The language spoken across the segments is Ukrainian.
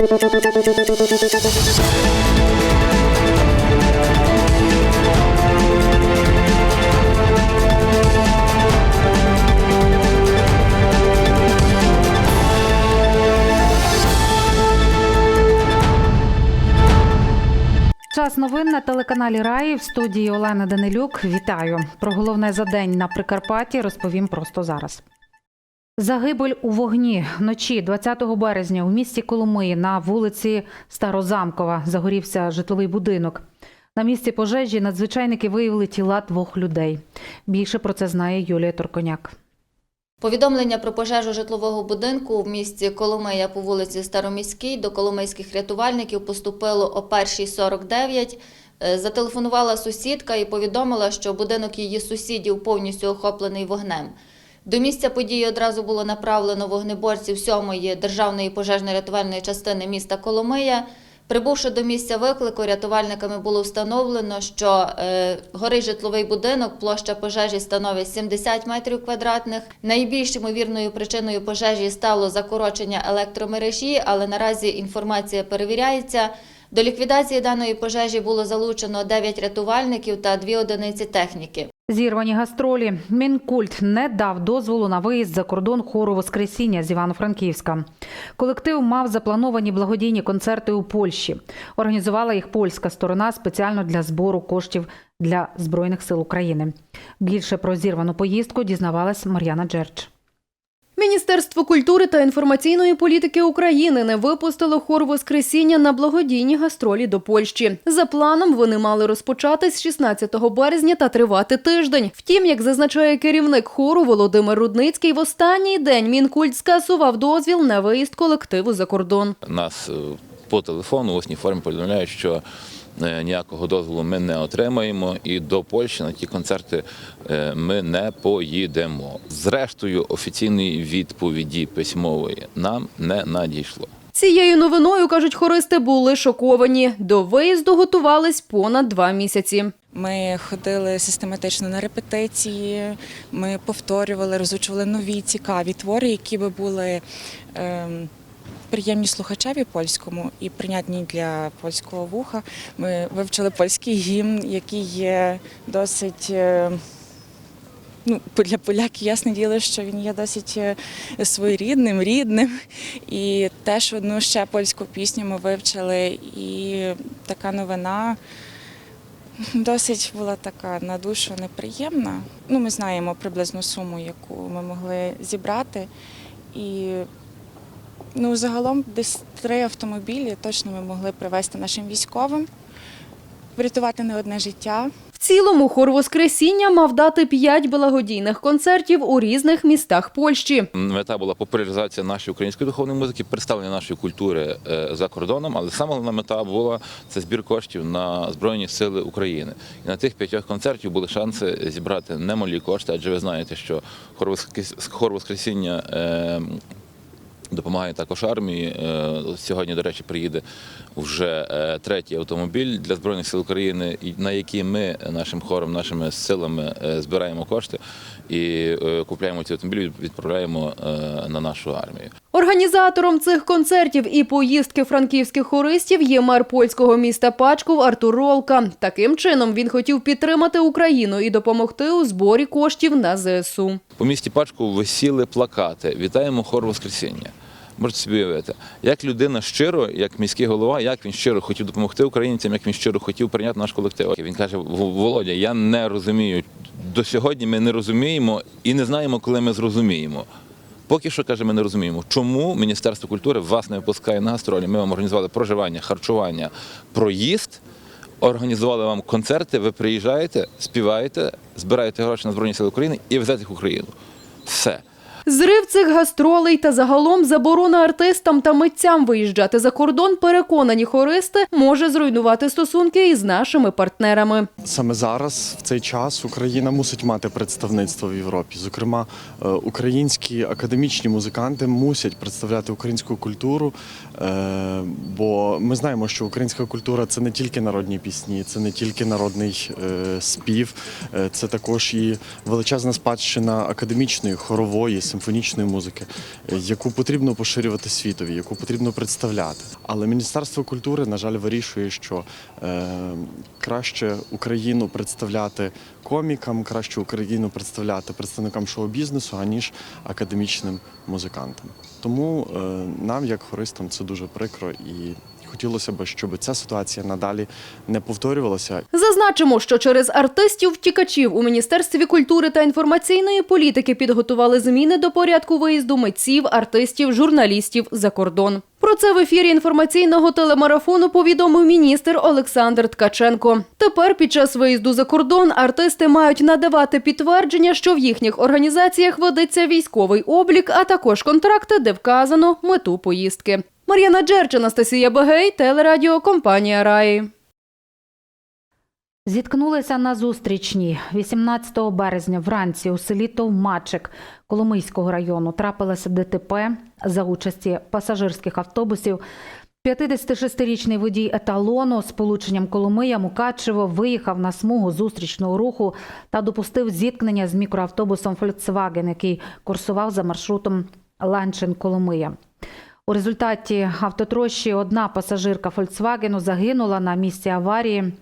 Час новин на телеканалі Раї в студії Олена Данилюк. Вітаю. Про головне за день на Прикарпатті розповім просто зараз. Загибель у вогні вночі 20 березня у місті Коломиї на вулиці Старозамкова загорівся житловий будинок. На місці пожежі надзвичайники виявили тіла двох людей. Більше про це знає Юлія Торконяк. Повідомлення про пожежу житлового будинку в місті Коломия по вулиці Староміській до коломийських рятувальників поступило о 1.49. Е, Зателефонувала сусідка і повідомила, що будинок її сусідів повністю охоплений вогнем. До місця події одразу було направлено вогнеборців 7-ї державної пожежно-рятувальної частини міста Коломия. Прибувши до місця виклику, рятувальниками було встановлено, що е, горить житловий будинок, площа пожежі становить 70 метрів квадратних. Найбільш ймовірною причиною пожежі стало закорочення електромережі, але наразі інформація перевіряється. До ліквідації даної пожежі було залучено 9 рятувальників та 2 одиниці техніки. Зірвані гастролі. Мінкульт не дав дозволу на виїзд за кордон хору Воскресіння з Івано-Франківська. Колектив мав заплановані благодійні концерти у Польщі. Організувала їх польська сторона спеціально для збору коштів для Збройних сил України. Більше про зірвану поїздку дізнавалась Мар'яна Джерч. Міністерство культури та інформаційної політики України не випустило хор Воскресіння на благодійні гастролі до Польщі. За планом вони мали розпочатись 16 березня та тривати тиждень. Втім, як зазначає керівник хору Володимир Рудницький, в останній день Мінкульт скасував дозвіл на виїзд колективу за кордон. Нас е, по телефону в усній формі повідомляють, що ніякого дозволу ми не отримаємо, і до Польщі на ті концерти е, ми не поїдемо. Зрештою, офіційної відповіді письмової нам не надійшло. Цією новиною, кажуть хористи, були шоковані. До виїзду готувались понад два місяці. Ми ходили систематично на репетиції, ми повторювали, розучували нові цікаві твори, які би були ем, приємні слухачеві польському і прийнятні для польського вуха. Ми вивчили польський гімн, який є досить. е, Ну, для поляків ясне діло, що він є досить е, своєрідним, рідним. І теж одну ще польську пісню ми вивчили. І така новина Досить була така на душу неприємна. Ну, ми знаємо приблизну суму, яку ми могли зібрати. І ну, загалом десь три автомобілі точно ми могли привезти нашим військовим, врятувати не одне життя. В цілому хор Воскресіння мав дати п'ять благодійних концертів у різних містах Польщі. Мета була популяризація нашої української духовної музики, представлення нашої культури е, за кордоном, але саме головна мета була це збір коштів на Збройні Сили України. І на тих п'ятьох концертів були шанси зібрати немалі кошти, адже ви знаєте, що хор хор Воскресіння. Допомагає також армії. Е, Сьогодні, до речі, приїде вже е, третій автомобіль для Збройних сил України, на який ми нашим хором, нашими силами е, збираємо кошти і купляємо ці автомобілі, відправляємо на нашу армію. Організатором цих концертів і поїздки франківських хористів є мер польського міста Пачков Артур Ролка. Таким чином він хотів підтримати Україну і допомогти у зборі коштів на ЗСУ. По місті Пачку висіли плакати Вітаємо хор Воскресіння. Можете собі уявити, як людина щиро, як міський голова, як він щиро хотів допомогти українцям, як він щиро хотів прийняти наш колектив. Він каже: «В- Володя, я не розумію. До сьогодні ми не розуміємо і не знаємо, коли ми зрозуміємо. Поки що каже, ми не розуміємо, чому Міністерство культури вас не випускає на гастролі. Ми вам організували проживання, харчування, проїзд, організували вам концерти. Ви приїжджаєте, співаєте, збираєте гроші на Збройні Сили України і везете їх в Україну. Все. Зрив цих гастролей та загалом заборона артистам та митцям виїжджати за кордон, переконані хористи, може зруйнувати стосунки із нашими партнерами. Саме зараз, в цей час, Україна мусить мати представництво в Європі. Зокрема, е, українські академічні музиканти мусять представляти українську культуру, бо ми знаємо, що українська культура це не тільки народні пісні, це не тільки народний е, спів, е, це також і величезна спадщина академічної, хорової, симфонічної музики, е, яку потрібно поширювати світові, яку потрібно представляти. Але Міністерство культури, на жаль, вирішує, що е, краще Україну представляти комікам, краще Україну представляти представникам шоу-бізнесу, аніж академічним музикантам. Тому е, нам, як хористам, це дуже прикро і хотілося б, щоб ця ситуація надалі не повторювалася Зазначимо, що через артистів-втікачів у Міністерстві культури та інформаційної політики підготували зміни до порядку виїзду митців, артистів, журналістів за кордон. Про це в ефірі інформаційного телемарафону повідомив міністр Олександр Ткаченко. Тепер під час виїзду за кордон артисти мають надавати підтвердження, що в їхніх організаціях ведеться військовий облік, а також контракти, де вказано мету поїздки. Мар'яна Джерч, Анастасія Бегей, телерадіо компанія Раї. Зіткнулися на зустрічні 18 березня вранці у селі Товмачик Коломийського району. Трапилося ДТП за участі пасажирських автобусів. 56-річний водій еталону з полученням Коломия Мукачево виїхав на смугу зустрічного руху та допустив зіткнення з мікроавтобусом Volkswagen, який курсував за маршрутом Ланчин-Коломия. У результаті автотрощі одна пасажирка Фольксвагену загинула на місці аварії.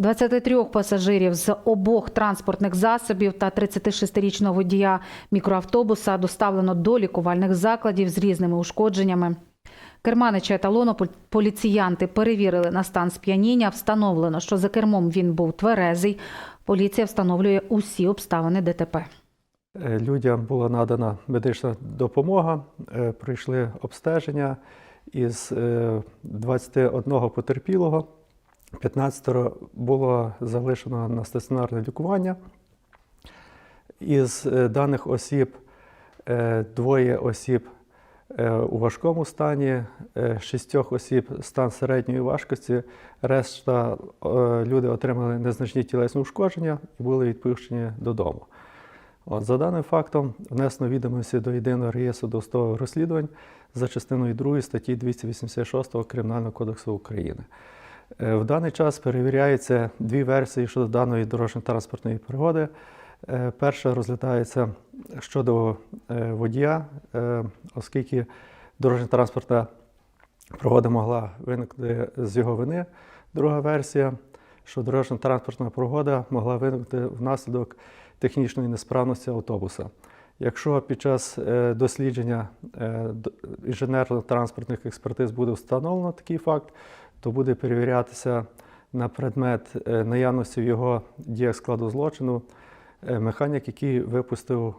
23 пасажирів з обох транспортних засобів та 36-річного водія мікроавтобуса доставлено до лікувальних закладів з різними ушкодженнями. Керманича еталону поліціянти перевірили на стан сп'яніння. Встановлено, що за кермом він був тверезий. Поліція встановлює усі обставини ДТП. Е, Людям була надана медична допомога, е, пройшли обстеження із е, 21 потерпілого, 15 було залишено на стаціонарне лікування. Із е, даних осіб е, двоє осіб е, у важкому стані, шістьох осіб стан середньої важкості, решта люди отримали незначні тілесні ушкодження і були відпущені додому. От, за даним фактом внесено відомості до єдиного реєстру досудових розслідувань за частиною 2 статті 286 Кримінального кодексу України. Е, В даний час перевіряються дві версії щодо даної дорожньо-транспортної пригоди. Е, Перша розглядається щодо е, водія, оскільки дорожньо-транспортна пригода могла виникнути з його вини. Друга версія, що дорожньо-транспортна пригода могла виникнути внаслідок технічної несправності автобуса. Якщо під час дослідження інженерно-транспортних експертиз буде встановлено такий факт, то буде перевірятися на предмет е, наявності в його діях складу злочину е, механік, який випустив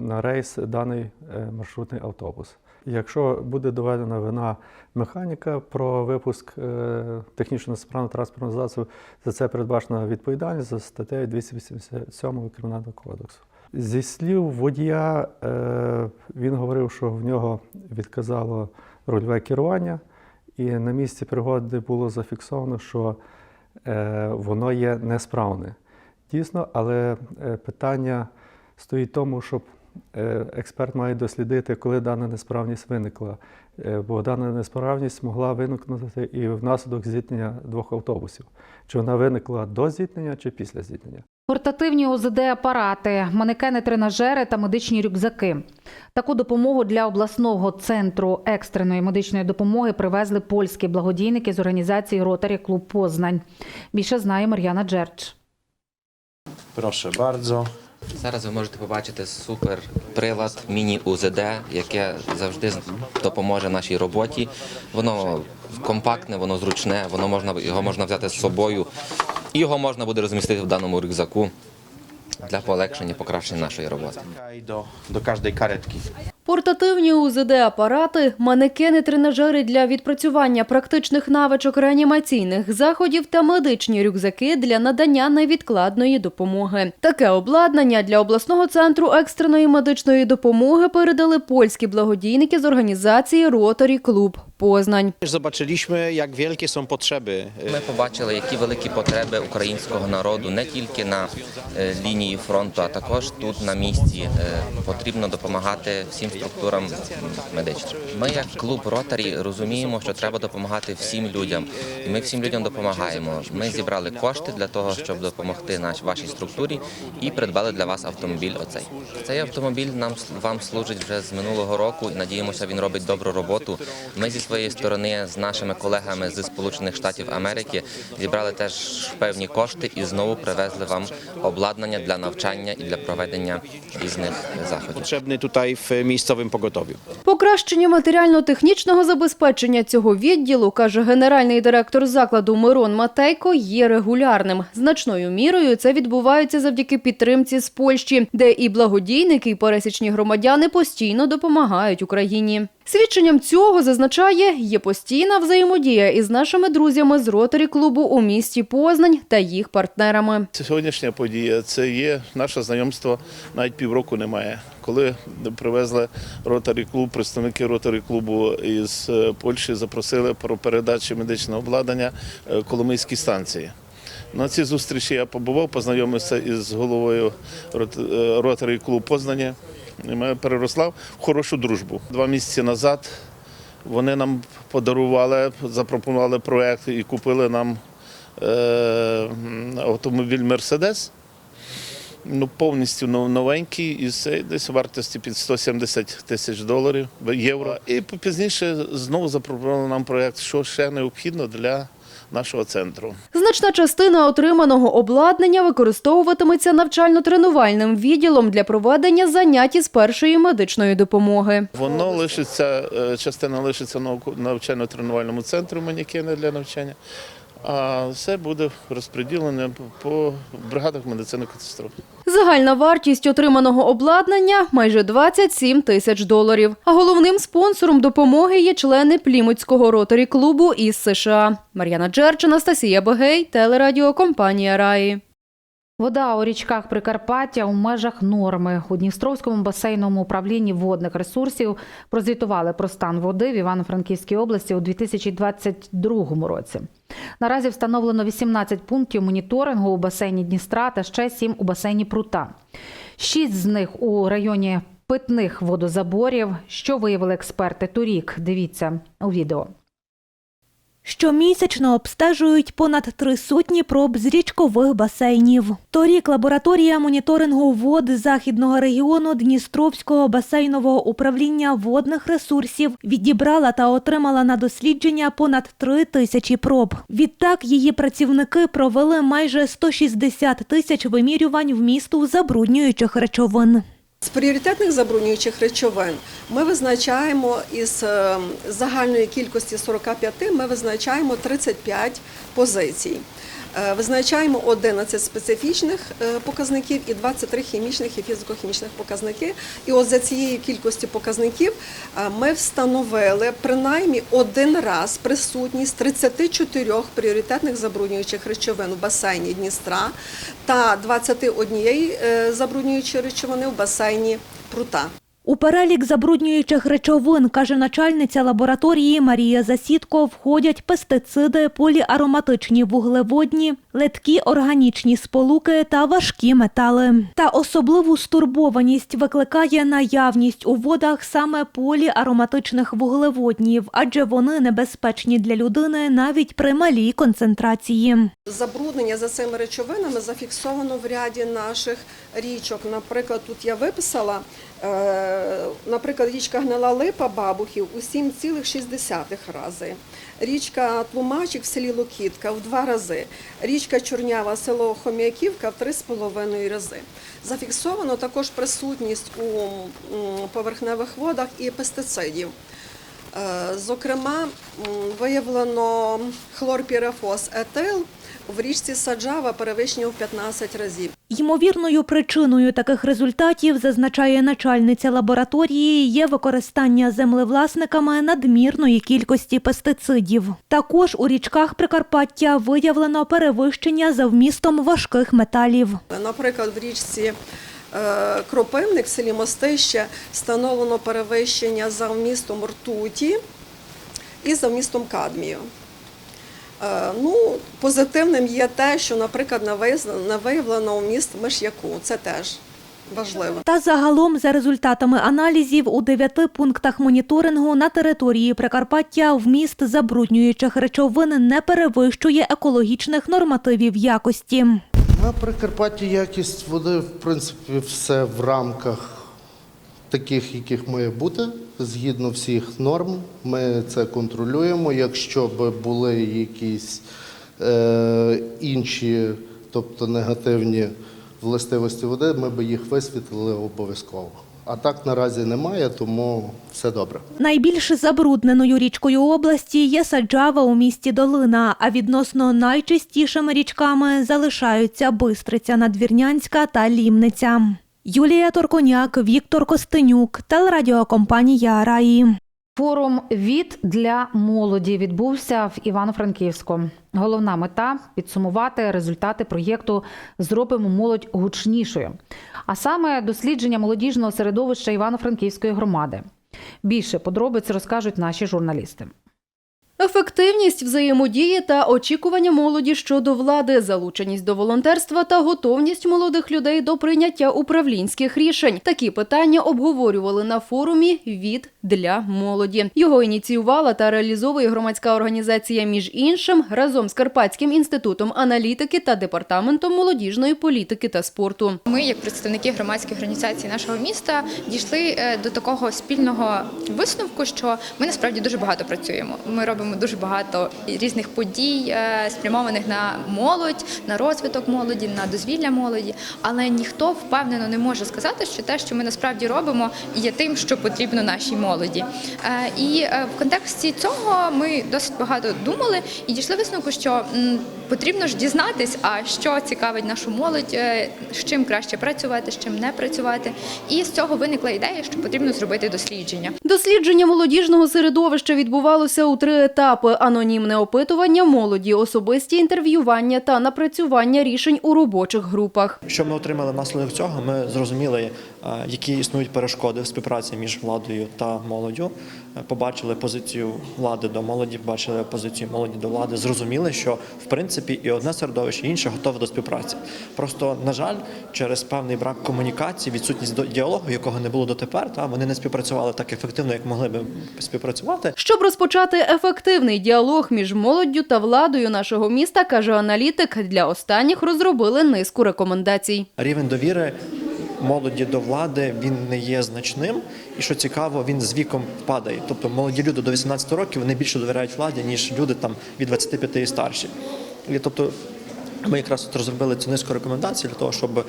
на рейс даний е, маршрутний автобус. Якщо буде доведена вина механіка про випуск технічно несправного транспортного засобу, за це передбачена відповідальність за статтею 287 Кримінального кодексу. Зі слів водія, він говорив, що в нього відказало рульове керування, і на місці пригоди було зафіксовано, що е, воно є несправне. Дійсно, але е, питання стоїть в тому, щоб е, експерт має дослідити, коли дана несправність виникла. Бо дана несправність могла виникнути і внаслідок зіткнення двох автобусів. Чи вона виникла до зіткнення, чи після зіткнення. Портативні ОЗД-апарати, манекени-тренажери та медичні рюкзаки. Таку допомогу для обласного центру екстреної медичної допомоги привезли польські благодійники з організації Ротарі Клуб Познань. Більше знає Мар'яна Джерч. Proszę bardzo. Зараз ви можете побачити супер прилад міні-УЗД, яке завжди допоможе нашій роботі. Воно компактне, воно зручне, воно можна його можна взяти з собою, його можна буде розмістити в даному рюкзаку для полегшення, покращення нашої роботи. До każdej karetki. Портативні УЗД-апарати, манекени-тренажери для відпрацювання практичних навичок реанімаційних заходів та медичні рюкзаки для надання невідкладної допомоги. Таке обладнання для обласного центру екстреної медичної допомоги передали польські благодійники з організації Ротарі Клуб Познань. Zobaczyliśmy, jak wielkie są. Ми побачили, які великі потреби українського народу не тільки на е, лінії фронту, а також тут на місці. Е, Потрібно допомагати всім структурам медичним. Ми, як клуб Ротарі, розуміємо, що треба допомагати всім людям, і ми всім людям допомагаємо. Ми зібрали кошти для того, щоб допомогти наш вашій структурі, і придбали для вас автомобіль. Оцей цей автомобіль нам вам служить вже з минулого року, і надіємося, він робить добру роботу. Ми зі своєї сторони з нашими колегами з Сполучених Штатів Америки зібрали теж певні кошти і знову привезли вам обладнання для навчання і для проведення різних заходів. Potrzebny tutaj w miejscowym pogotowiu. Покращення матеріально-технічного забезпечення цього відділу, каже генеральний директор закладу Мирон Матейко, є регулярним. Значною мірою це відбувається завдяки підтримці з Польщі, де і благодійники, і пересічні громадяни постійно допомагають Україні. Свідченням цього зазначає, є постійна взаємодія із нашими друзями з ротарі клубу у місті Познань та їх партнерами. Сьогоднішня подія це є наше знайомство навіть півроку немає. Коли привезли ротарі клуб, представники ротарі клубу із е, Польщі запросили про передачу медичного обладнання е, Коломийській станції. На цій зустрічі я побував, познайомився із головою е, ротарі клуб Познані. Ми переросла в хорошу дружбу. Два місяці назад вони нам подарували, запропонували проект і купили нам е, автомобіль Мерседес. Ну, повністю новенький, і це десь вартості під 170 тисяч доларів євро. І пізніше знову запропонували нам проєкт, що ще необхідно для нашого центру. Значна частина отриманого обладнання використовуватиметься навчально-тренувальним відділом для проведення занять із першої медичної допомоги. Воно лишиться, е, частина лишиться навчально-тренувальному центру манікени для навчання, а все буде розподілене по бригадах медицини катастроф. Загальна вартість отриманого обладнання майже 27 тисяч доларів. А головним спонсором допомоги є члени Плімутського роторі клубу із США. Мар'яна Джерчина, Стасія Богей, телерадіокомпанія Раї. Вода у річках Прикарпаття у межах норми. У Дністровському басейному управлінні водних ресурсів прозвітували про стан води в Івано-Франківській області у 2022 році. Наразі встановлено 18 пунктів моніторингу у басейні Дністра та ще 7 у басейні Прута. Шість з них у районі питних водозаборів. Що виявили експерти торік? Дивіться у відео. Щомісячно обстежують понад три сотні проб з річкових басейнів. Торік лабораторія моніторингу вод західного регіону Дністровського басейнового управління водних ресурсів відібрала та отримала на дослідження понад три тисячі проб. Відтак її працівники провели майже 160 тисяч вимірювань вмісту забруднюючих речовин. З пріоритетних забруднюючих речовин ми визначаємо із е, загальної кількості 45, ми визначаємо 35 позицій. Е, Визначаємо 11 специфічних е, показників і 23 хімічних і фізико-хімічних показники. І от за цією кількістю показників е, ми встановили принаймні один раз присутність 34 пріоритетних забруднюючих речовин у басейні Дністра та 21 е, забруднюючої речовини в басейні Прута. У перелік забруднюючих речовин, каже начальниця лабораторії Марія Засідко, входять пестициди, поліароматичні вуглеводні, леткі органічні сполуки та важкі метали. Та особливу стурбованість викликає наявність у водах саме поліароматичних вуглеводнів, адже вони небезпечні для людини навіть при малій концентрації. Забруднення за цими речовинами зафіксовано в ряді наших річок. Наприклад, тут я виписала, наприклад, річка Гнила Липа Бабухів у 7,6 рази. Річка Тлумачик в селі Локітка в два рази. Річка Чорнява, село Хом'яківка в три з половиною рази. Зафіксовано також присутність у поверхневих водах і пестицидів. Е, Зокрема, виявлено хлорпірафос етил в річці Саджава перевищення в 15 разів. Ймовірною причиною таких результатів, зазначає начальниця лабораторії, є використання землевласниками надмірної кількості пестицидів. Також у річках Прикарпаття виявлено перевищення за вмістом важких металів. Наприклад, в річці е, Кропивник в селі Мостище встановлено перевищення за вмістом ртуті і за вмістом кадмію. Е, Ну, позитивним є те, що, наприклад, виявлено вміст миш'яку. Це теж важливо. Та загалом, за результатами аналізів, у дев'яти пунктах моніторингу на території Прикарпаття вміст забруднюючих речовин не перевищує екологічних нормативів якості. На Прикарпатті якість води, в принципі, все в рамках таких, яких має бути, згідно всіх норм. Ми це контролюємо. Якщо б були якісь е, інші, тобто негативні властивості води, ми б їх висвітлили обов'язково. А так наразі немає, тому все добре. Найбільш забрудненою річкою області є Саджава у місті Долина, а відносно найчистішими річками залишаються Бистриця Надвірнянська та Лімниця. Юлія Торконяк, Віктор Костенюк, телерадіокомпанія Раї. Форум від для молоді відбувся в Івано-Франківську. Головна мета підсумувати результати проєкту Зробимо молодь гучнішою, а саме дослідження молодіжного середовища Івано-Франківської громади. Більше подробиць розкажуть наші журналісти. Ефективність взаємодії та очікування молоді щодо влади, залученість до волонтерства та готовність молодих людей до прийняття управлінських рішень. Такі питання обговорювали на форумі від для молоді. Його ініціювала та реалізовує громадська організація між іншим разом з Карпатським інститутом аналітики та департаментом молодіжної політики та спорту. Ми, як представники громадських організацій нашого міста, дійшли е, до такого спільного висновку, що ми насправді дуже багато працюємо. Ми робимо дуже багато різних подій, е, спрямованих на молодь, на розвиток молоді, на дозвілля молоді. Але ніхто впевнено не може сказати, що те, що ми насправді робимо, є тим, що потрібно нашій молоді. Е, І е, в контексті цього ми досить багато думали і дійшли висновку, що потрібно ж дізнатись, а що цікавить нашу молодь, е, з чим краще працювати, з чим не працювати. І з цього виникла ідея, що потрібно зробити дослідження. Дослідження молодіжного середовища відбувалося у три етапи: анонімне опитування молоді, особисті інтерв'ювання та напрацювання рішень у робочих групах. Що ми отримали внаслідок цього? Ми зрозуміли, е, які існують перешкоди в співпраці між владою та молоддю. Побачили позицію влади до молоді, побачили позицію молоді до влади. Зрозуміли, що в принципі і одне середовище, і інше готове до співпраці. Просто на жаль, через певний брак комунікації, відсутність діалогу, якого не було дотепер, та вони не співпрацювали так ефективно, як могли би співпрацювати. Щоб розпочати ефективний діалог між молоддю та владою нашого міста, каже аналітик, для останніх розробили низку рекомендацій. Рівень довіри молоді до влади він не є значним, і що цікаво, він з віком падає. Тобто молоді люди до 18 років вони більше довіряють владі, ніж люди там від 25 і старші. І тобто ми якраз розробили цю низку рекомендацій для того, щоб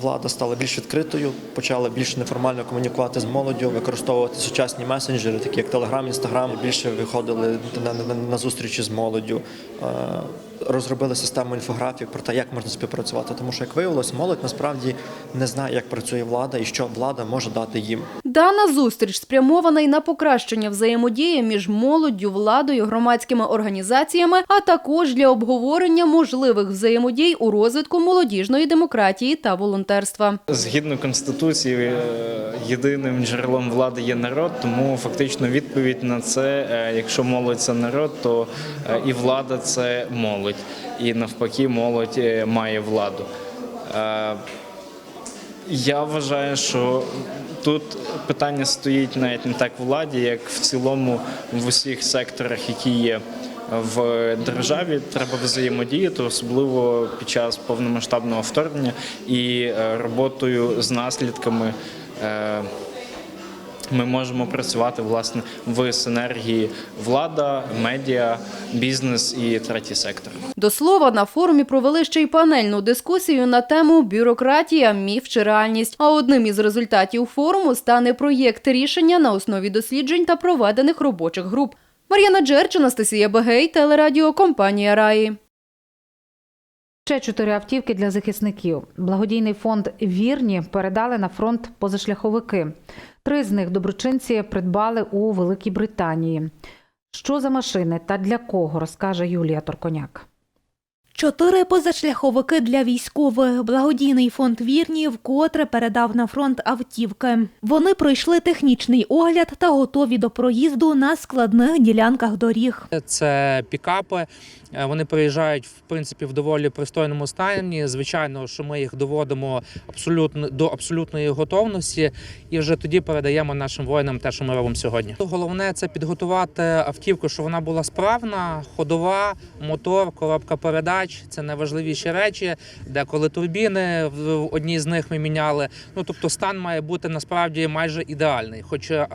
влада стала більш відкритою, почала більш неформально комунікувати з молоддю, використовувати сучасні месенджери, такі як Телеграм, Інстаграм, більше виходили на, зустрічі з молоддю. Е, Розробили систему інфографік про те, як можна співпрацювати, тому що як виявилось, молодь насправді не знає, як працює влада і що влада може дати їм. Дана зустріч спрямована й на покращення взаємодії між молоддю, владою, громадськими організаціями, а також для обговорення можливих взаємодій у розвитку молодіжної демократії та волонтерства. Згідно конституції, е, єдиним джерелом влади є народ, тому фактично відповідь на це, е, якщо молодь це народ, то е, і влада це молодь, і навпаки, молодь має владу. Е, Я вважаю, що тут питання стоїть навіть не так владі, як в цілому в усіх секторах, які є в державі. Треба взаємодіяти, особливо під час повномасштабного вторгнення і е, роботою з наслідками. Ми можемо працювати власне в синергії влада, медіа, бізнес і третій сектор. До слова, на форумі провели ще й панельну дискусію на тему бюрократія, міф чи реальність. А одним із результатів форуму стане проєкт рішення на основі досліджень та проведених робочих груп. Мар'яна Джерч, Анастасія Бегей, телерадіо компанія Раї. Ще чотири автівки для захисників. Благодійний фонд Вірні передали на фронт позашляховики. Три з них доброчинці придбали у Великій Британії. Що за машини та для кого, розкаже Юлія Торконяк. Чотири позашляховики для військових. Благодійний фонд Вірні вкотре передав на фронт автівки. Вони пройшли технічний огляд та готові до проїзду на складних ділянках доріг. Це пікапи. Е, Вони приїжджають в принципі в доволі пристойному стані. Звичайно, що ми їх доводимо абсолютно до абсолютної готовності, і вже тоді передаємо нашим воїнам те, що ми робимо сьогодні. Головне це підготувати автівку, щоб вона була справна, ходова, мотор, коробка передач. Це найважливіші речі. Деколи турбіни в одній з них ми міняли. Ну тобто стан має бути насправді майже ідеальний. Хоч е,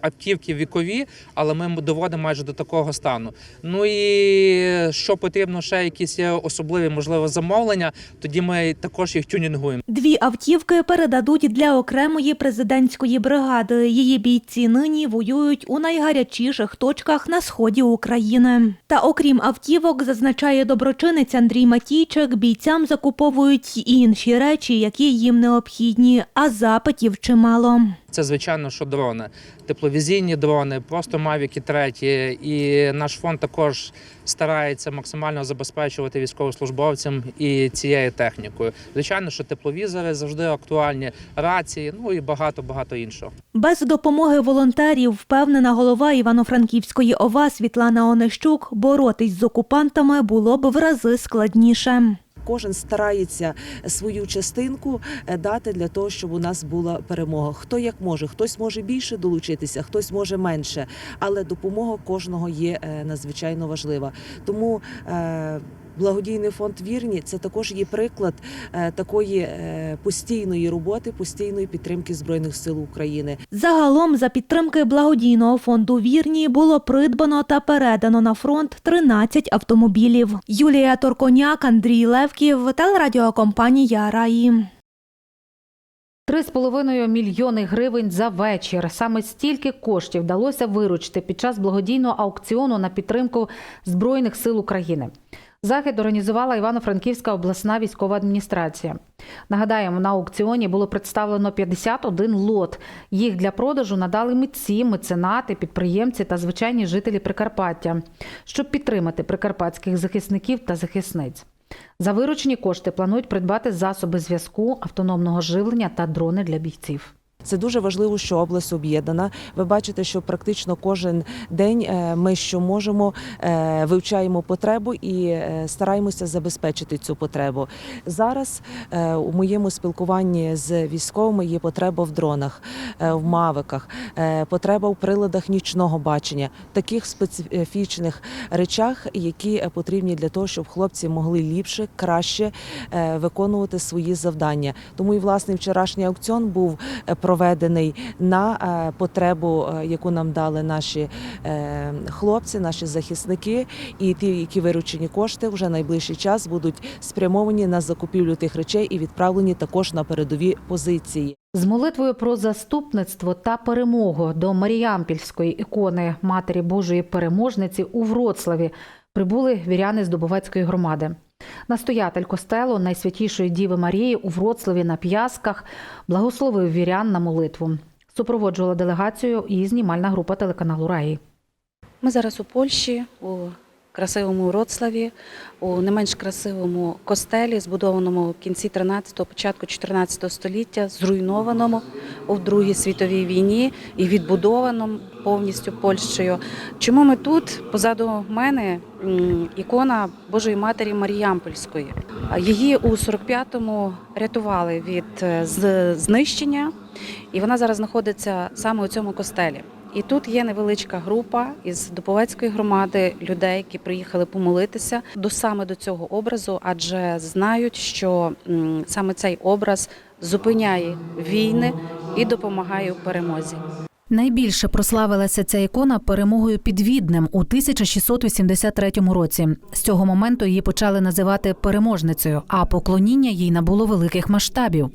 автівки вікові, але ми доводимо майже до такого стану. Ну і що потрібно, ще якісь особливі можливо замовлення. Тоді ми також їх тюнінгуємо. Дві автівки передадуть для окремої президентської бригади. Її бійці нині воюють у найгарячіших точках на сході України. Та окрім автівок, зазначає доброчинець Андрій Матійчик, бійцям закуповують інші речі, які їм необхідні, а запитів чимало. Це звичайно, що дрони, тепловізійні дрони, просто мавіки треті. І наш фонд також старається максимально забезпечувати військовослужбовцям і цією технікою. Звичайно, що тепловізори завжди актуальні, рації, ну і багато багато іншого. Без допомоги волонтерів, впевнена голова Івано-Франківської ОВА Світлана Онищук, боротись з окупантами було б в рази складніше. Кожен старається свою частинку е, дати для того, щоб у нас була перемога. Хто як може, хтось може більше долучитися, хтось може менше, але допомога кожного є е, надзвичайно важлива. Тому е, Благодійний фонд Вірні це також є приклад е, такої е, постійної роботи, постійної підтримки збройних сил України. Загалом, за підтримки благодійного фонду Вірні було придбано та передано на фронт 13 автомобілів. Юлія Торконяк, Андрій Левків, телерадіокомпанія Раї. Три з половиною мільйони гривень за вечір. Саме стільки коштів вдалося виручити під час благодійного аукціону на підтримку Збройних сил України. Захід організувала Івано-Франківська обласна військова адміністрація. Нагадаємо, на аукціоні було представлено 51 лот. Їх для продажу надали митці, меценати, підприємці та звичайні жителі Прикарпаття, щоб підтримати прикарпатських захисників та захисниць. За виручені кошти планують придбати засоби зв'язку, автономного живлення та дрони для бійців. Це дуже важливо, що область об'єднана. Ви бачите, що практично кожен день е, ми що можемо е, вивчаємо потребу і е, стараємося забезпечити цю потребу. Зараз у моєму спілкуванні з військовими є потреба в дронах, в мавиках, потреба в приладах нічного бачення, таких специфічних речах, які потрібні для того, щоб хлопці могли ліпше, краще виконувати свої завдання. Тому і власне вчорашній аукціон був е, проведений на е, потребу, е, яку нам дали наші е, хлопці, наші захисники, і ті, які виручені кошти, вже найближчий час будуть спрямовані на закупівлю тих речей і відправлені також на передові позиції. З молитвою про заступництво та перемогу до Маріямпільської ікони Матері Божої переможниці у Вроцлаві прибули віряни з Дубовецької громади. Настоятель костелу Найсвятішої Діви Марії у Вроцлаві на П'ясках благословив вірян на молитву. Супроводжувала делегацію і знімальна група телеканалу Раї. Ми зараз у Польщі, у красивому Вроцлаві, у не менш красивому костелі, збудованому в кінці 13-го, початку 14 століття, зруйнованому у Другій світовій війні і відбудованому повністю Польщею. Чому ми тут? Позаду мене ікона Божої Матері Маріямпольської. Її у 45-му рятували від е, знищення, і вона зараз знаходиться саме у цьому костелі. І тут є невеличка група із Дуповецької громади людей, які приїхали помолитися до саме до цього образу, адже знають, що саме цей образ зупиняє війни і допомагає у перемозі. Найбільше прославилася ця ікона перемогою під Віднем у 1683 році. З цього моменту її почали називати переможницею, а поклоніння їй набуло великих масштабів.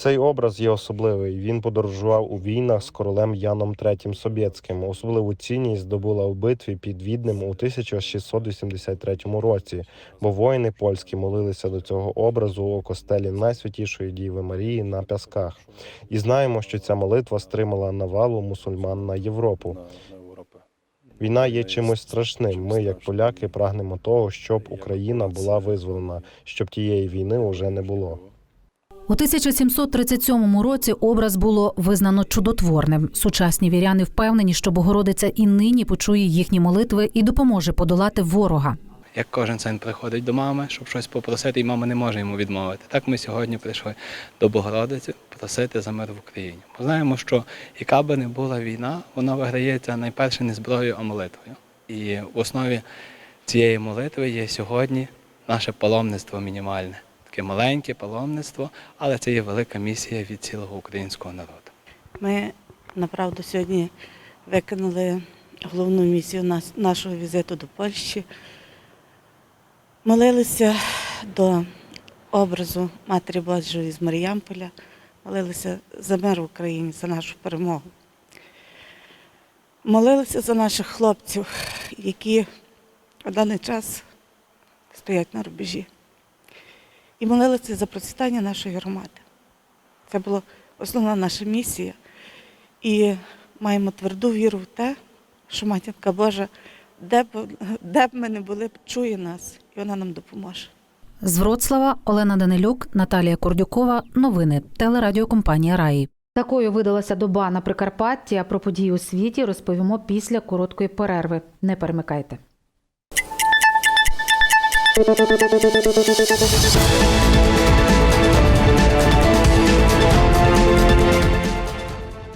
Цей образ є особливий. Він подорожував у війнах з королем Яном III Собєцьким. Особливу цінність здобула у битві під Віднем у 1683 році, бо воїни польські молилися до цього образу у костелі Найсвятішої Діви Марії на Пясках. І знаємо, що ця молитва стримала навалу мусульман на Європу. Війна є чимось страшним. Ми, як поляки, прагнемо того, щоб Україна була визволена, щоб тієї війни уже не було. У 1737 році образ було визнано чудотворним. Сучасні віряни впевнені, що Богородиця і нині почує їхні молитви і допоможе подолати ворога. Як кожен син приходить до мами, щоб щось попросити, і мама не може йому відмовити. Так ми сьогодні прийшли до Богородиці просити за мир в Україні. Ми знаємо, що яка би не була війна, вона виграється найперше не зброєю, а молитвою. І в основі цієї молитви є сьогодні наше паломництво мінімальне. Таке маленьке паломництво, але це є велика місія від цілого українського народу. Ми направду сьогодні виконали головну місію нашого візиту до Польщі. Молилися до образу Матері Божої з Маріямполя, молилися за мир в Україні, за нашу перемогу. Молилися за наших хлопців, які в даний час стоять на рубежі. І молилися за процвітання нашої громади. Це була основна наша місія. І маємо тверду віру в те, що Матінка Божа, де б, де б ми не були, чує нас, і вона нам допоможе. З Вроцлава Олена Данилюк, Наталія Кордюкова. Новини телерадіокомпанія Раї. Такою видалася доба на Прикарпатті. А про події у світі розповімо після короткої перерви. Не перемикайте. Thank you.